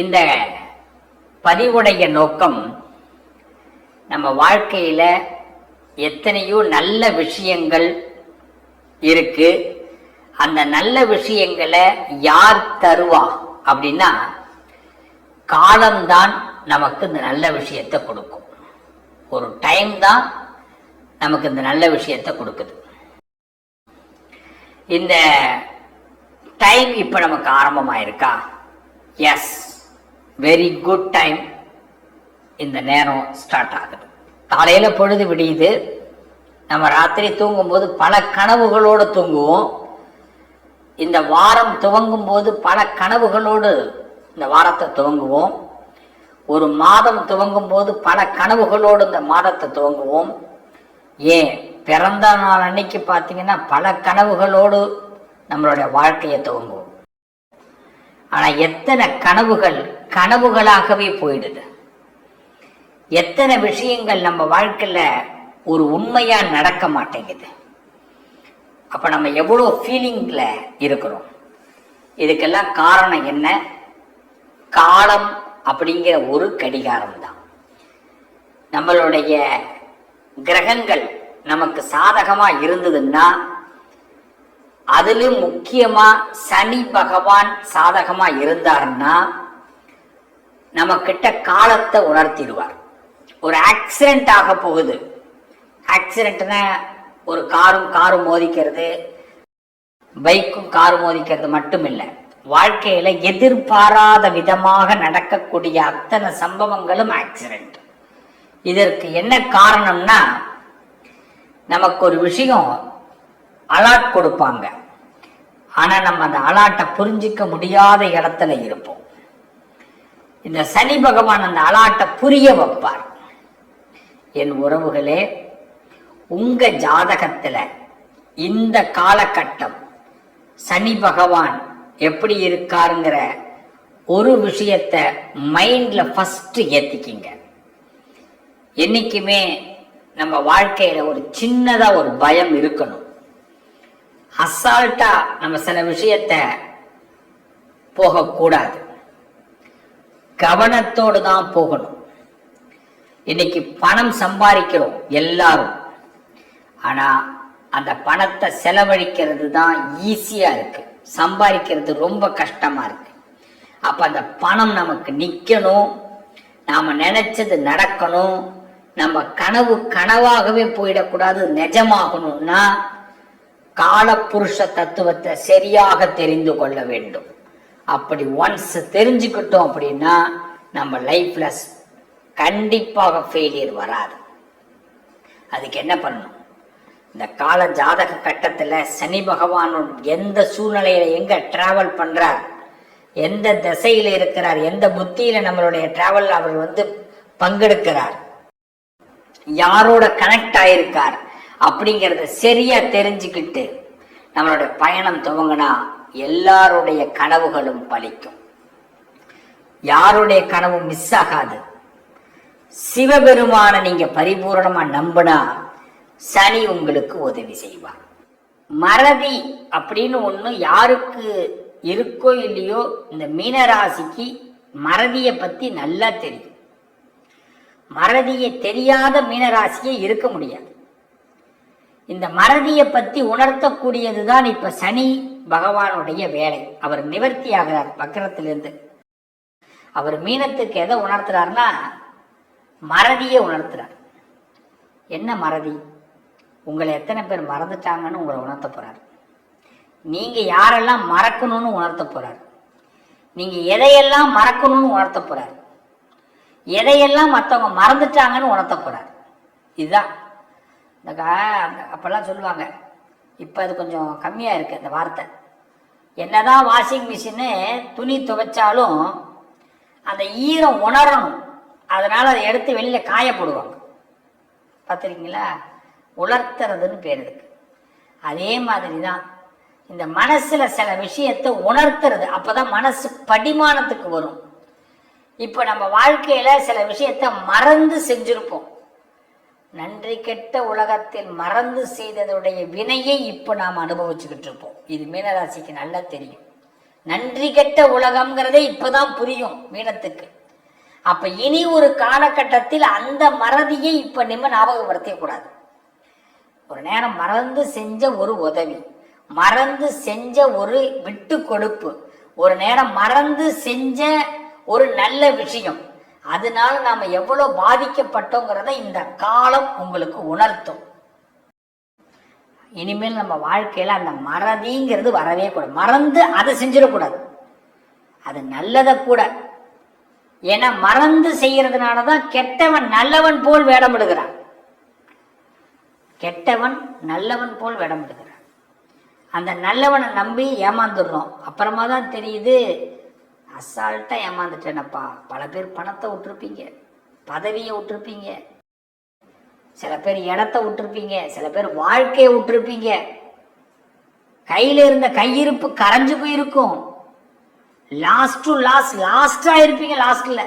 இந்த பதிவுடைய நோக்கம் நம்ம வாழ்க்கையில எத்தனையோ நல்ல விஷயங்கள் இருக்கு. அந்த நல்ல விஷயங்களை யார் தருவா அப்படின்னா காலம்தான் நமக்கு இந்த நல்ல விஷயத்தை கொடுக்கும். ஒரு டைம் தான் நமக்கு இந்த நல்ல விஷயத்தை கொடுக்குது. இந்த டைம் இப்போ நமக்கு ஆரம்பமாயிருக்கா? எஸ் வெரி குட் டைம் இந்த நேரம் ஸ்டார்ட் ஆகுது. காலையில் பொழுது விடியுது. நம்ம ராத்திரி தூங்கும்போது பல கனவுகளோடு தூங்குவோம். இந்த வாரம் துவங்கும் போது பல கனவுகளோடு இந்த வாரத்தை துவங்குவோம். ஒரு மாதம் துவங்கும் போது பல கனவுகளோடு இந்த மாதத்தை துவங்குவோம். ஏன்? பிறந்த நாள் அன்னைக்கு பார்த்தீங்கன்னா பல கனவுகளோடு நம்மளுடைய வாழ்க்கையை துவங்குவோம். ஆனா எத்தனை கனவுகள் கனவுகளாகவே போயிடுது. எத்தனை விஷயங்கள் நம்ம வாழ்க்கையில ஒரு உண்மையா நடக்க மாட்டேங்குது. அப்ப நம்ம எவ்வளோ ஃபீலிங்ல இருக்கிறோம். இதுக்கெல்லாம் காரணம் என்ன? காலம் அப்படிங்கிற ஒரு கடிகாரம் தான் நம்மளுடைய கிரகங்கள் நமக்கு சாதகமா இருந்ததுன்னா அதுலயும் முக்கியமா சனி பகவான் சாதகமா இருந்தாருன்னா நம்ம கிட்ட காலத்தை உணர்த்திடுவார். ஒரு ஆக்சிடென்ட் ஆக போகுது. ஆக்சிடென்ட்னா ஒரு காரும் காரும் மோதிக்கிறது பைக்கும் காரும் மோதிக்கிறது மட்டும் இல்லை வாழ்க்கையில எதிர்பாராத விதமாக நடக்கக்கூடிய அத்தனை சம்பவங்களும் ஆக்சிடென்ட் இதற்கு என்ன காரணம்னா நமக்கு ஒரு விஷயம் அலாட் கொடுப்பாங்க. ஆனால் நம்ம அந்த அலாட்டை புரிஞ்சிக்க முடியாத இடத்துல இருப்போம். இந்த சனி பகவான் அந்த அலாட்டை புரிய வைப்பார். என் உறவுகளே உங்க ஜாதகத்துல இந்த காலகட்டம் சனி பகவான் எப்படி இருக்காருங்கிற ஒரு விஷயத்த மைண்ட்ல ஃபர்ஸ்ட் ஏத்திக்கிங்க. என்னைக்குமே நம்ம வாழ்க்கையில ஒரு சின்னதா ஒரு பயம் இருக்கணும். அசால்ட்டா நம்ம சில விஷயத்த போகக்கூடாது. கவனத்தோடு தான் போகணும். இன்னைக்கு பணம் சம்பாதிக்கிறோம் எல்லாரும். ஆனா அந்த பணத்தை செலவழிக்கிறது தான் ஈஸியா இருக்கு. சம்பாதிக்கிறது ரொம்ப கஷ்டமா இருக்கு. அப்ப அந்த பணம் நமக்கு நிக்கணும். நாம நினைச்சது நடக்கணும். நம்ம கனவு கனவாகவே போயிடக்கூடாது. நிஜமாகணும்னா காலப்புருஷ தத்துவத்தை சரியாக தெரிந்து கொள்ள வேண்டும். அப்படி ஒன்ஸ் தெரிஞ்சுக்கிட்டோம் அப்படின்னா நம்ம லைஃப்ல கண்டிப்பாக ஃபெயிலியர் வராது. அதுக்கு என்ன பண்ணணும்? இந்த கால ஜாதக கட்டத்தில் சனி பகவான் எந்த சூழ்நிலையில எங்க டிராவல் பண்றார் எந்த திசையில இருக்கிறார் எந்த புத்தியில நம்மளுடைய டிராவல் அவர் வந்து பங்கெடுக்கிறார் யாரோட கனெக்ட் ஆயிருக்கார் அப்படிங்கிறத சரியா தெரிஞ்சுக்கிட்டு நம்மளுடைய பயணம் துவங்கினா எல்லாருடைய கனவுகளும் பலிக்கும். யாருடைய கனவும் மிஸ் ஆகாது. சிவபெருமான நீங்க பரிபூரணமா நம்பினா சனி உங்களுக்கு உதவி செய்வார். மறதி அப்படின்னு ஒண்ணு யாருக்கு இருக்கோ இல்லையோ இந்த மீனராசிக்கு மறதியை பத்தி நல்லா தெரியும். மறதியை தெரியாத மீனராசியே இருக்க முடியாது. இந்த மறதியை பத்தி உணர்த்தக்கூடியது தான் இப்ப சனி பகவானுடைய வேலை. அவர் நிவர்த்தி ஆகிறார் வக்கரத்திலிருந்து அவர் மீனத்துக்கு எதை உணர்த்துறாருன்னா மறதியை உணர்த்துறார். என்ன மறதி? உங்களை எத்தனை பேர் மறந்துட்டாங்கன்னு உங்களை உணர்த்த போறார். நீங்க யாரெல்லாம் மறக்கணும்னு உணர்த்த போறார்? நீங்க எதையெல்லாம் மறக்கணும்னு உணர்த்த போறார்? எதையெல்லாம் மற்றவங்க மறந்துட்டாங்கன்னு உணர்த்த போறார்? இதுதான். இந்த கா அந்த- அப்பெல்லாம் சொல்லுவாங்க. இப்போ அது கொஞ்சம் கம்மியாக இருக்குது அந்த வார்த்தை. என்னதான் வாஷிங் மிஷினு துணி துவைச்சாலும் அந்த ஈரம் உணரணும். அதனால் அதை எடுத்து வெளியில் காய போடுவாங்க. பார்த்துருக்கீங்களா? உலர்த்துறதுன்னு பேர் இருக்கு அதே மாதிரி தான் இந்த மனசில் சில விஷயத்தை உணர்த்துறது அப்போ தான் மனசு படிமானத்துக்கு வரும். இப்போ நம்ம வாழ்க்கையில் சில விஷயத்தை மறந்து செஞ்சுருப்போம். நன்றி கெட்ட உலகத்தில் மறந்து செய்ததுடைய வினையை இப்போ நாம் அனுபவிச்சுக்கிட்டு இருப்போம். இது மீனராசிக்கு நல்லா தெரியும். நன்றி கெட்ட உலகம்ங்கிறதே இப்போதான் புரியும் மீனத்துக்கு. அப்ப இனி ஒரு காலகட்டத்தில் அந்த மறதியை இப்ப நம்ம ஞாபகப்படுத்த கூடாது. ஒரு நேரம் மறந்து செஞ்ச ஒரு உதவி மறந்து செஞ்ச ஒரு விட்டு கொடுப்பு ஒரு நேரம் மறந்து செஞ்ச ஒரு நல்ல விஷயம் அதனால நாம எவ்வளவு பாதிக்கப்பட்டோங்கிறத இந்த காலம் உங்களுக்கு உணர்த்தும். இனிமேல் நம்ம வாழ்க்கையில அந்த மறதிங்கிறது வரவே கூடாது. மறந்து அதை செஞ்சிடக்கூடாது. அது நல்லதை கூட. ஏன்னா மறந்து செய்யறதுனால தான் கெட்டவன் நல்லவன் போல் வேடமிடுகிறான். கெட்டவன் நல்லவன் போல் வேடமிடுகிறான். அந்த நல்லவனை நம்பி ஏமாந்துடுறோம். அப்புறமா தான் தெரியுது அசால்ட்டாக ஏமாந்துட்டேனப்பா. பல பேர் பணத்தை விட்டுருப்பீங்க. பதவியை விட்டுருப்பீங்க. சில பேர் இடத்த விட்டுருப்பீங்க. சில பேர் வாழ்க்கையை விட்டுருப்பீங்க. கையில் இருந்த கையிருப்பு கரைஞ்சு போயிருக்கும். லாஸ்ட் டு லாஸ்ட் லாஸ்டா இருப்பீங்க லாஸ்ட்ல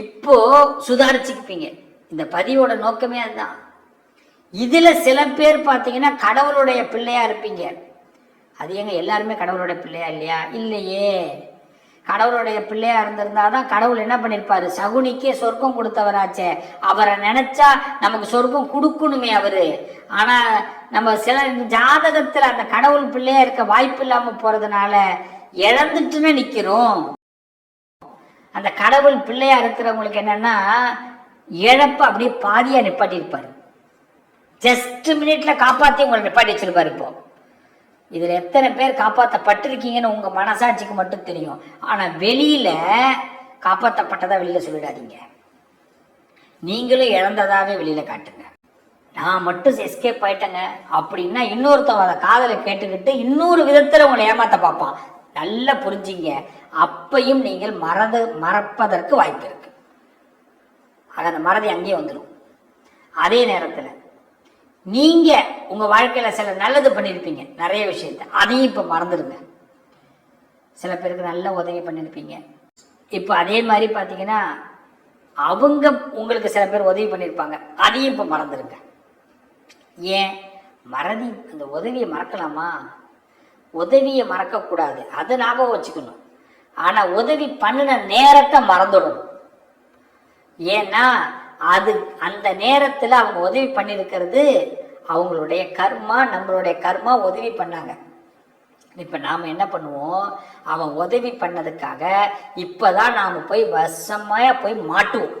இப்போ சுதாரிச்சுக்குப்பீங்க. இந்த பதிவோட நோக்கமே அதுதான். இதுல சில பேர் பார்த்தீங்கன்னா கடவுளுடைய பிள்ளையா இருப்பீங்க. அது எங்க எல்லாருமே கடவுளுடைய பிள்ளையா இல்லையா? இல்லையே. கடவுளுடைய பிள்ளையா இருந்திருந்தா தான் கடவுள் என்ன பண்ணிருப்பாரு? சகுனிக்கே சொர்க்கம் கொடுத்தவராச்சே. அவரை நினைச்சா நமக்கு சொர்க்கம் கொடுக்கணுமே அவரு. ஆனா நம்ம சில ஜாதகத்துல அந்த கடவுள் பிள்ளையா இருக்க வாய்ப்பு இல்லாம போறதுனால இழந்துட்டுன்னு நிக்கிறோம். அந்த கடவுள் பிள்ளையா இருக்கிறவங்களுக்கு என்னன்னா இழப்பு அப்படியே பாதியா நிப்பாட்டி இருப்பாரு ஜஸ்ட் மினிட்ல காப்பாத்தி உங்களை நிப்பாட்டி வச்சிருப்பாரு இப்போ. இதுல எத்தனை பேர் காப்பாற்றப்பட்டிருக்கீங்கன்னு உங்க மனசாட்சிக்கு மட்டும் தெரியும். ஆனா வெளியில காப்பாற்றப்பட்டதா வெளியில சொல்லிடாதீங்க. நீங்களும் இழந்ததாவே வெளியில காட்டுங்க. நான் மட்டும் எஸ்கேப் ஆயிட்டேங்க. அப்படின்னா இன்னொருத்தவன் அதை காதலை கேட்டுக்கிட்டு இன்னொரு விதத்துல உங்களை ஏமாத்த பார்ப்பான். நல்லா புரிஞ்சிங்க. அப்பையும் நீங்கள் மறந்து மறப்பதற்கு வாய்ப்பு இருக்கு. ஆக அந்த மறதி அங்கேயே வந்துடும் அதே நேரத்துல நீங்க உங்க வாழ்க்கையில சில நல்லது பண்ணியிருப்பீங்க நிறைய விஷயத்த. அதையும் இப்ப மறந்துடுங்க. சில பேருக்கு நல்ல உதவி பண்ணியிருப்பீங்க இப்போ அதே மாதிரி பார்த்தீங்கன்னா அவங்க உங்களுக்கு சில பேர் உதவி பண்ணியிருப்பாங்க அதையும் இப்போ மறந்துடுங்க. ஏன்? மறதி அந்த உதவியை மறக்கலாமா? உதவியை மறக்கக்கூடாது. அதை ஞாபகம் வச்சுக்கணும். ஆனால் உதவி பண்ணின நேரத்தை மறந்துடணும். ஏன்னா அது அந்த நேரத்தில் அவங்க உதவி பண்ணியிருக்கிறது அவங்களுடைய கர்மா நம்மளுடைய கர்மா உதவி பண்ணாங்க. இப்போ நாம் என்ன பண்ணுவோம்? அவன் உதவி பண்ணதுக்காக இப்போதான் நாம் போய் வசமாக போய் மாட்டுவோம்.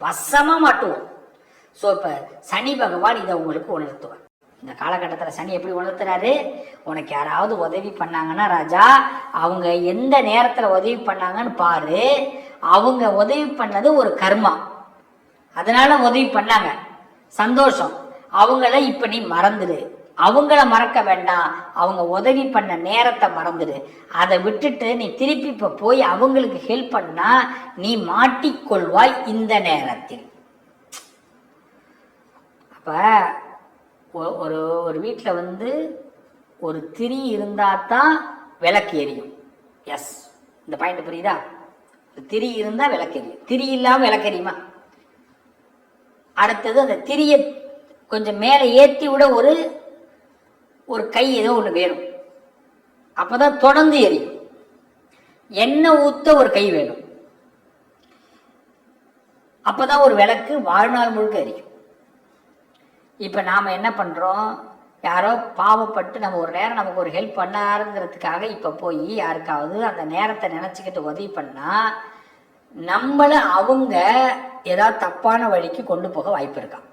வசமாக மாட்டுவோம். ஸோ இப்போ சனி பகவான் இதை உங்களுக்கு உணர்த்துவார். இந்த காலகட்டத்தில் சனி எப்படி உணர்த்துறாரு? உனக்கு யாராவது உதவி பண்ணாங்கன்னா ராஜா அவங்க எந்த நேரத்தில் உதவி பண்ணாங்கன்னு பாரு. அவங்க உதவி பண்ணது ஒரு கர்மா. அதனால உதவி பண்ணாங்க. சந்தோஷம். அவங்கள இப்ப நீ மறந்துடு அவங்கள மறக்க வேண்டாம். அவங்க உதவி பண்ண நேரத்தை மறந்துடு அதை விட்டுட்டு நீ திருப்பி இப்ப போய் அவங்களுக்கு ஹெல்ப் பண்ணா நீ மாட்டிக்கொள்வாய் இந்த நேரத்தில். அப்ப ஒரு ஒரு வீட்டில் வந்து ஒரு திரி இருந்தால் தான் விளக்கு எரியும். எஸ் இந்த பாயிண்ட் புரியுதா? திரி இருந்தால் விளக்கு எரியும். திரி இல்லாமல் விளக்கு எரியுமா? அடுத்தது அந்த திரியை கொஞ்சம் மேலே ஏற்றி விட ஒரு ஒரு கை ஏதோ ஒன்று வேணும். அப்பதான் தொடர்ந்து எரியும். எண்ணெய் ஊத்த ஒரு கை வேணும். அப்பதான் ஒரு விளக்கு வாழ்நாள் முழுக்க எரியும். இப்போ நாம் என்ன பண்ணுறோம் யாரோ பாவப்பட்டு நம்ம ஒரு நேரம் நமக்கு ஒரு ஹெல்ப் பண்ணாருங்கிறதுக்காக இப்போ போய் யாருக்காவது அந்த நேரத்தை நினச்சிக்கிட்டு உதவி பண்ணால் நம்மளை அவங்க ஏதாவது தப்பான வழிக்கு கொண்டு போக வாய்ப்பு இருக்கான்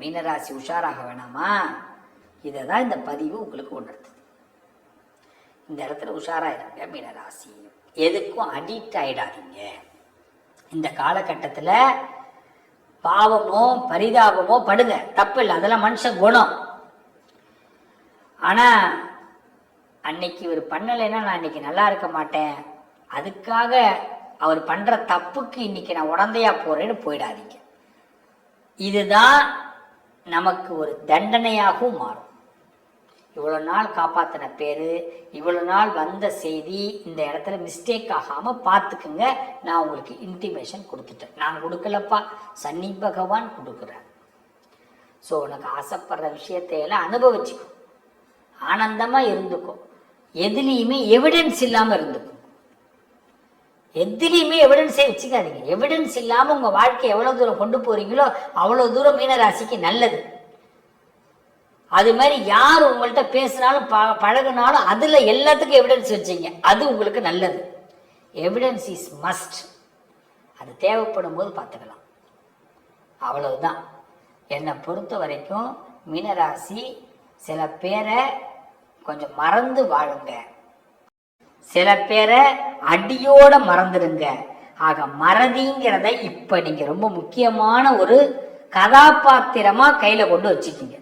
மீனராசி உஷாராக வேணாமா? இதை தான் இந்த பதிவு உங்களுக்கு உணர்த்துது இந்த இடத்துல உஷாராயிருங்க மீனராசி. எதுக்கும் அடிக்ட் ஆகிடாதீங்க இந்த காலகட்டத்தில் பாவமோ பரிதாபமோ படுங்க. தப்பு இல்லை அதெல்லாம் மனுஷ குணம். ஆனால் அன்னைக்கு இவர் பண்ணலைன்னா நான் இன்னைக்கு நல்லா இருக்க மாட்டேன். அதுக்காக அவர் பண்ற தப்புக்கு இன்னைக்கு நான் உடந்தையா போறேன்னு போயிடாதீங்க. இதுதான் நமக்கு ஒரு தண்டனையாகவும் மாறும். இவ்வளோ நாள் காப்பாத்தின பேரு இவ்வளோ நாள் வந்த செய்தி இந்த இடத்துல மிஸ்டேக் ஆகாம பார்த்துக்குங்க. நான் உங்களுக்கு இன்டிமேஷன் கொடுத்துட்டேன். நான் கொடுக்கலப்பா. சன்னி பகவான் கொடுக்குறேன் ஸோ உனக்கு ஆசைப்படுற விஷயத்தையெல்லாம் அனுபவிச்சுக்கும் ஆனந்தமாக ஆனந்தமா இருந்துக்கோ. எதுலேயுமே எவிடன்ஸ் இல்லாமல் இருந்துக்கும் எதுலேயுமே எவிடன்ஸே வச்சுக்காதீங்க. எவிடன்ஸ் இல்லாமல் உங்கள் வாழ்க்கை எவ்வளோ தூரம் கொண்டு போகிறீங்களோ அவ்வளோ தூரம் மீனராசிக்கு நல்லது. அது மாதிரி யார் உங்கள்கிட்ட பேசினாலும் ப பழகுனாலும் அதில் எல்லாத்துக்கும் எவிடன்ஸ் வச்சீங்க. அது உங்களுக்கு நல்லது. எவிடன்ஸ் இஸ் மஸ்ட் அது தேவைப்படும் போது பார்த்துக்கலாம். அவ்வளவுதான். என்னை பொறுத்த வரைக்கும் மீனராசி சில பேரை கொஞ்சம் மறந்து வாழுங்க. சில பேரை அடியோட மறந்துடுங்க. ஆக மறதிங்கிறத இப்ப நீங்க ரொம்ப முக்கியமான ஒரு கதாபாத்திரமா கையில கொண்டு வச்சுக்கீங்க.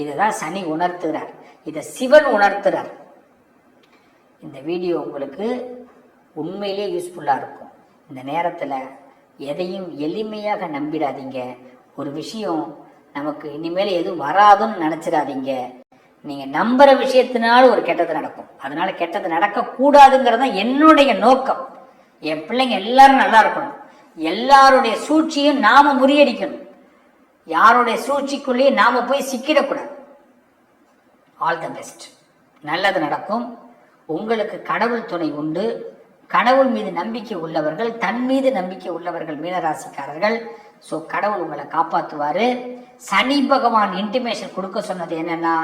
இதுதான் சனி உணர்த்துகிறார் இதை சிவன் உணர்த்துறார். இந்த வீடியோ உங்களுக்கு உண்மையிலே யூஸ்ஃபுல்லாக இருக்கும். இந்த நேரத்தில் எதையும் எளிமையாக நம்பிடாதீங்க. ஒரு விஷயம் நமக்கு இனிமேல் எதுவும் வராதுன்னு நினச்சிடாதீங்க. நீங்கள் நம்புற விஷயத்தினால ஒரு கெட்டது நடக்கும். அதனால கெட்டது நடக்கக்கூடாதுங்கிறது தான் என்னுடைய நோக்கம். என் பிள்ளைங்க எல்லாரும் நல்லா இருக்கணும். எல்லாருடைய சூழ்ச்சியும் நாம முறியடிக்கணும். யாருடைய சூழ்ச்சிக்குள்ளேயே நாம போய் சிக்கிடக்கூடாது. ஆல் த பெஸ்ட் நல்லது நடக்கும். உங்களுக்கு கடவுள் துணை உண்டு. கடவுள் மீது நம்பிக்கை உள்ளவர்கள் தன் மீது நம்பிக்கை உள்ளவர்கள் மீனராசிக்காரர்கள். ஸோ கடவுள் உங்களை காப்பாற்றுவார் சனி பகவான் இன்டிமேஷன் கொடுக்க சொன்னது என்னன்னா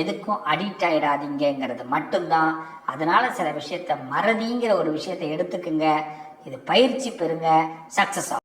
எதுக்கும் அடிக்ட் ஆயிடாதீங்கிறது மட்டும்தான். அதனால சில விஷயத்த மறதிங்கிற ஒரு விஷயத்த எடுத்துக்குங்க. இது பயிற்சி பெறுங்க. சக்ஸஸ் ஆகும்